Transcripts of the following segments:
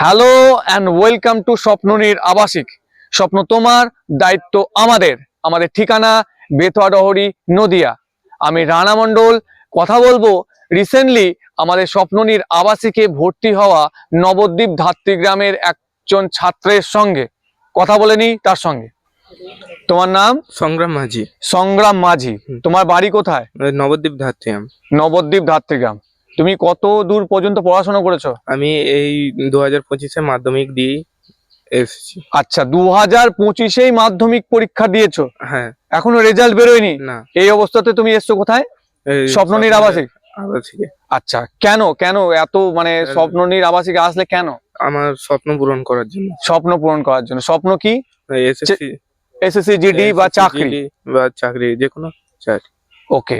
Hello and welcome to Swapnaneer আবাসিক। স্বপ্ন তোমার দায়িত্ব আমাদের। আমাদের ঠিকানা বেতোয়াডহরি নদিয়া। আমি রানা মণ্ডল। কথা বলব রিসেন্টলি আমাদের স্বপ্ননীর আবাসিকে ভর্তি হওয়া নবদ্বীপ ধাত্রীগ্রামের একজন ছাত্রের সঙ্গে। কথা বলে নি তার সঙ্গে। তোমার নাম? সংগ্রাম মাঝি। সংগ্রাম মাঝি। তোমার বাড়ি কোথায়? নবদ্বীপ ধাত্রিয়াম নবদ্বীপ ধাত্রীগ্রাম তুমি কত দূর পর্যন্ত পড়াশোনা করেছ? আমি এই দু হাজার পঁচিশে মাধ্যমিক দিয়ে এসেছি। আচ্ছা দু হাজার পঁচিশেই মাধ্যমিক পরীক্ষা দিয়েছ? হ্যাঁ। এখনও রেজাল্ট বেরোয়নি? না। এই অবস্থাতে তুমি এসছো কোথায়? স্বপ্ননীর আবাসিক? আচ্ছা কেন কেন এত মানে হ্যাঁ। স্বপ্ননীর আবাসিকে আসলে কেন? আমার স্বপ্ন পূরণ করার জন্য। স্বপ্ন পূরণ করার জন্য। স্বপ্ন কি? এসএসসি এসএসসি জিডি বা চাকরি? বা চাকরি যে কোনো চাকরি। ওকে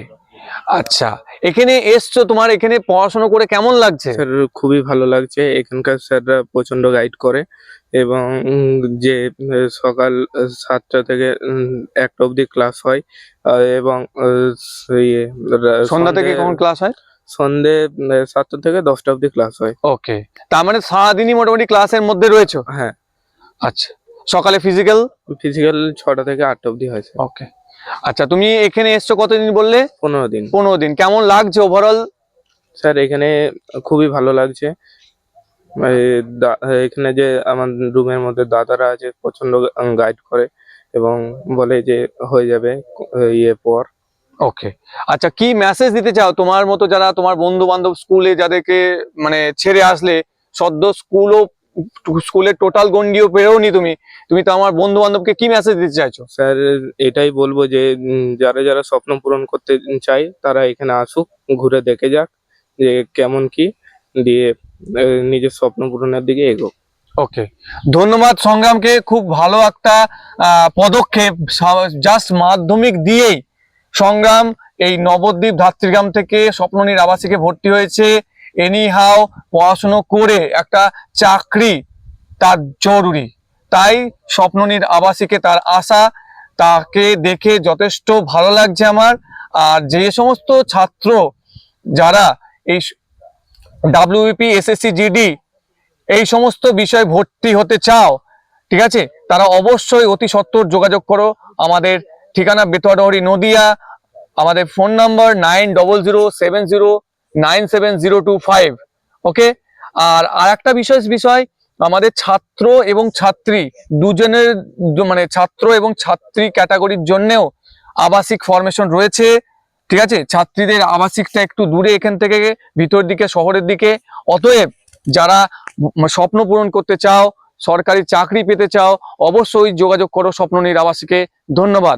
আচ্ছা এখানে এসছো তোমার এখানে পড়াশোনা করে কেমন লাগছে? স্যার খুবই ভালো লাগছে। এখানকার স্যাররা প্রচণ্ড গাইড করে এবং যে সকাল সাতটা থেকে একটা অবধি ক্লাস হয়। এবং ইয়ে, সন্ধ্যা থেকে কখন ক্লাস হয়? সন্ধে সাতটা থেকে দশটা অবধি ক্লাস হয়। ওকে তার মানে সারাদিনই মোটামুটি ক্লাসের মধ্যে রয়েছে? হ্যাঁ। আচ্ছা। সকালে ফিজিক্যাল ফিজিক্যাল ছটা থেকে আটটা অবধি হয় স্যার ওকে আচ্ছা তুমি এখানে এসছো কতদিন বললে? পনেরো দিন। পনেরো দিন। কেমন লাগছে ওভারঅল স্যার এখানে খুবই ভালো লাগছে। এখানে যে আমার রুমের মধ্যে দাদারা আছে প্রচণ্ড গাইড করে এবং বলে যে হয়ে যাবে ইয়ে পর। ওকে আচ্ছা কি মেসেজ দিতে চাও? তোমার মতো যারা তোমার বন্ধু বান্ধব স্কুলে যাদেরকে মানে ছেড়ে আসলে সদ্য স্কুলও স্কুলের টোটাল গন্ডিও পেরেওনি তুমি। তুমি তো আমার বন্ধু বান্ধবকে কি মেসেজ দিতে চাইছো? স্যার এটাই বলব যে যারা যারা স্বপ্ন পূরণ করতে চায় তারা এখানে আসুক ঘুরে দেখে যাক যে কেমন কি দিয়ে নিজের স্বপ্ন পূরণের দিকে এগোক। ওকে ধন্যবাদ সংগ্রামকে খুব ভালো একটা পদক্ষেপ জাস্ট মাধ্যমিক দিয়েই সংগ্রাম এই নবদ্বীপ ধাত্রীগ্রাম থেকে স্বপ্ননীর আবাসিকে ভর্তি হয়েছে। এনি হাও পড়াশুনো করে একটা চাকরি তার জরুরি। তাই স্বপ্ননীর আবাসিকে তার আশা, তাকে দেখে যথেষ্ট ভালো লাগছে আমার। আর যে সমস্ত ছাত্র যারা এই ডাব্লিউপি এসএসসি জিডি এই সমস্ত বিষয় ভর্তি হতে চাও, ঠিক আছে? তারা অবশ্যই অতি সত্বর যোগাযোগ করো আমাদের ঠিকানা বেতোয়াডহরি নদিয়া, আমাদের phone number nine double zero seven zero nine seven zero two five, okay? আর আর একটা বিশেষ বিষয়, আমাদের ছাত্র এবং ছাত্রী দুজনের মানে ছাত্র এবং ছাত্রী ক্যাটাগরির জন্যেও আবাসিক ফরমেশন রয়েছে, ঠিক আছে? ছাত্রীদের আবাসিকটা একটু দূরে এখান থেকে, ভিতর দিকে, শহরের দিকে। অতএব যারা স্বপ্ন পূরণ করতে চাও, সরকারি চাকরি পেতে চাও, অবশ্যই যোগাযোগ করো স্বপ্ন আবাসিকে। ধন্যবাদ।